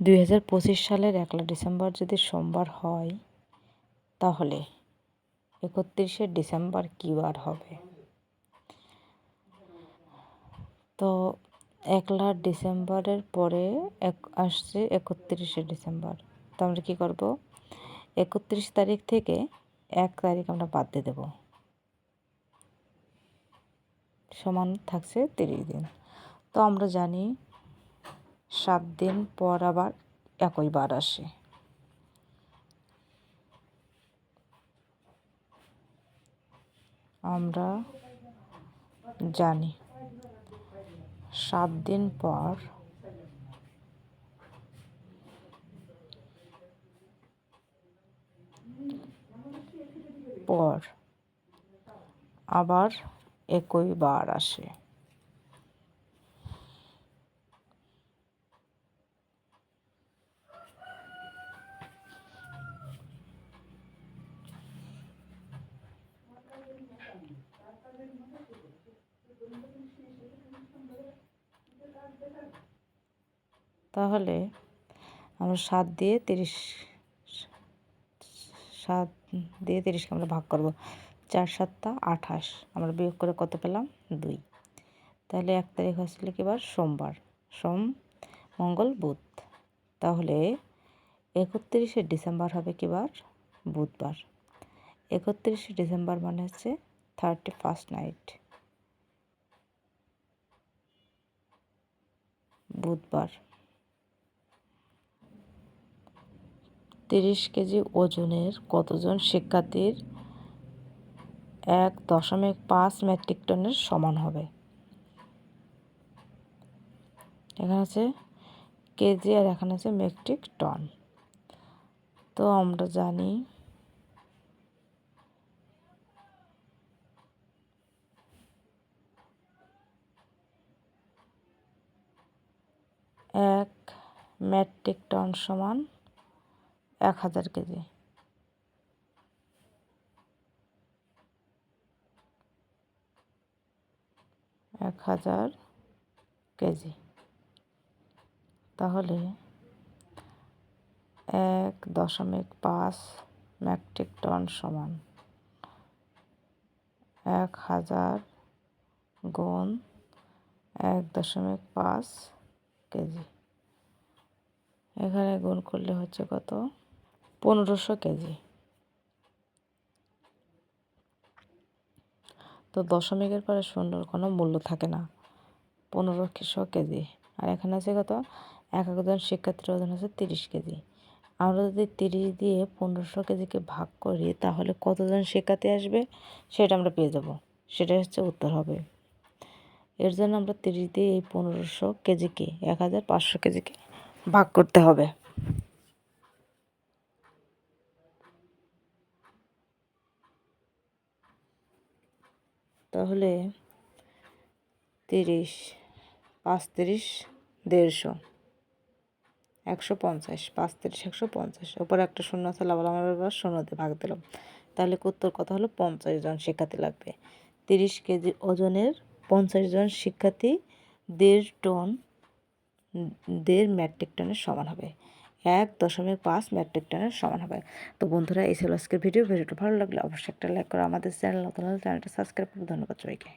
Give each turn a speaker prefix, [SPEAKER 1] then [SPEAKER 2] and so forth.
[SPEAKER 1] দুই হাজার পঁচিশ সালের একলা ডিসেম্বর যদি সোমবার হয়, তাহলে একত্রিশে ডিসেম্বর কী বার হবে। তো একলা ডিসেম্বরের পরে এক, আসছে একত্রিশে ডিসেম্বর। তো আমরা কী করব? একত্রিশ তারিখ থেকে এক তারিখ আমরা বাদ দিয়ে দেব। সমান থাকছে তিরিশ দিন। তো আমরা জানি সাত দিন পর আবার একই বার আসে। আমরা জানি সাত দিন পর পর আবার একই বার আসে। তাহলে আমরা সাত দিয়ে তিরিশ, সাত দিয়ে তিরিশকে আমরা ভাগ করব। চার সাতটা আঠাশ, আমরা বিয়োগ করে কত পেলাম? দুই। তাহলে এক তারিখ আসলে কিবার সোমবার। সোম, মঙ্গল, বুধ। তাহলে একত্রিশে ডিসেম্বর হবে কিবার বুধবার। একত্রিশে ডিসেম্বর মানে হচ্ছে থার্টি ফার্স্ট নাইট। বুধবার। তিরিশ কেজি ওজনের কতজন শিক্ষার্থীর এক দশমিক পাঁচ মেট্রিক টনের সমান হবে? এখানে আছে কেজি আর এখানে আছে মেট্রিক টন। তো আমরা জানি এক মেট্রিক টন সমান এক হাজার কেজি। এক হাজার কেজি। তাহলে এক দশমিক পাঁচ মেট্রিক টন সমান এক হাজার গুণ এক দশমিক পাঁচ কেজি। এখানে গুণ করলে হচ্ছে কত? পনেরোশো কেজি। তো দশমিকের পরে শূন্যর কোনো মূল্য থাকে না। পনেরোশো কেজি। আর এখানে আছে কত? এক একজন শিক্ষার্থীর ওজন আছে তিরিশ কেজি। আমরা যদি তিরিশ দিয়ে পনেরোশো কেজিকে ভাগ করি, তাহলে কতজন শিক্ষার্থী আসবে? সেটা আমরা পেয়ে যাব। সেটা হচ্ছে উত্তর হবে। এর জন্য আমরা তিরিশ দিয়ে এই পনেরোশো কেজিকে, এক হাজার পাঁচশো কেজিকে ভাগ করতে হবে। তাহলে তিরিশ, পাঁচ তিরিশ, দেড়শো, একশো পঞ্চাশ, পাঁচ তিরিশ, একশো পঞ্চাশ। ওপরে একটা শূন্য আছে আবার আমরা এবার শূন্যতে ভাগ দিলাম। তাহলে উত্তর কথা হলো পঞ্চাশ জন শিক্ষার্থী লাগবে। তিরিশ কেজি ওজনের পঞ্চাশ জন শিক্ষার্থী দেড় টন, দেড় মেট্রিক টনের সমান হবে। এক দশমিক পাঁচ মেট্রিক টনের সমান হবে। তো বন্ধুরা, এই ছিল আজকের ভিডিও। ভিডিওটা ভালো লাগলে অবশ্যই একটা লাইক করে। আমাদের চ্যানেল নতুন চ্যানেলটা সাবস্ক্রাইব করে ধন্যবাদ সবাইকে।